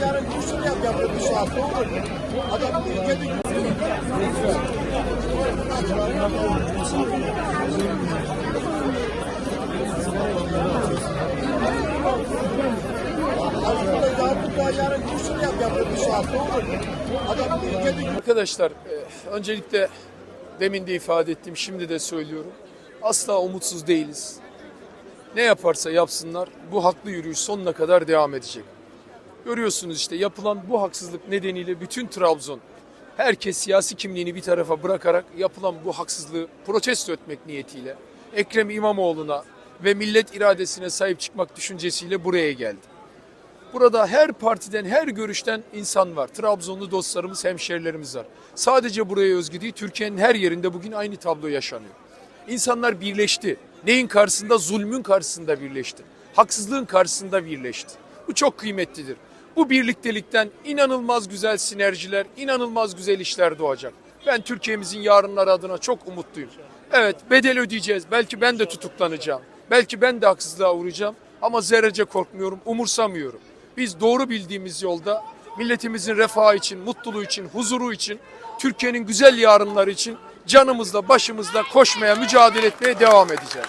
yarın kusur yap yapıyor bir şey haklı olur. Adam ülkenin Arkadaşlar e, öncelikle demin de ifade ettim şimdi de söylüyorum. Asla umutsuz değiliz. Ne yaparsa yapsınlar bu haklı yürüyüş sonuna kadar devam edecek. Görüyorsunuz işte yapılan bu haksızlık nedeniyle bütün Trabzon herkes siyasi kimliğini bir tarafa bırakarak yapılan bu haksızlığı protesto etmek niyetiyle Ekrem İmamoğlu'na ve millet iradesine sahip çıkmak düşüncesiyle buraya geldi. Burada her partiden, her görüşten insan var. Trabzonlu dostlarımız, hemşerilerimiz var. Sadece buraya özgü değil, Türkiye'nin her yerinde bugün aynı tablo yaşanıyor. İnsanlar birleşti. Neyin karşısında? Zulmün karşısında birleşti. Haksızlığın karşısında birleşti. Bu çok kıymetlidir. Bu birliktelikten inanılmaz güzel sinerjiler, inanılmaz güzel işler doğacak. Ben Türkiye'mizin yarınları adına çok umutluyum. Evet bedel ödeyeceğiz. Belki ben de tutuklanacağım. Belki ben de haksızlığa uğrayacağım. Ama zerrece korkmuyorum, umursamıyorum. Biz doğru bildiğimiz yolda milletimizin refahı için, mutluluğu için, huzuru için, Türkiye'nin güzel yarınları için canımızla, başımızla koşmaya, mücadele etmeye devam edeceğiz.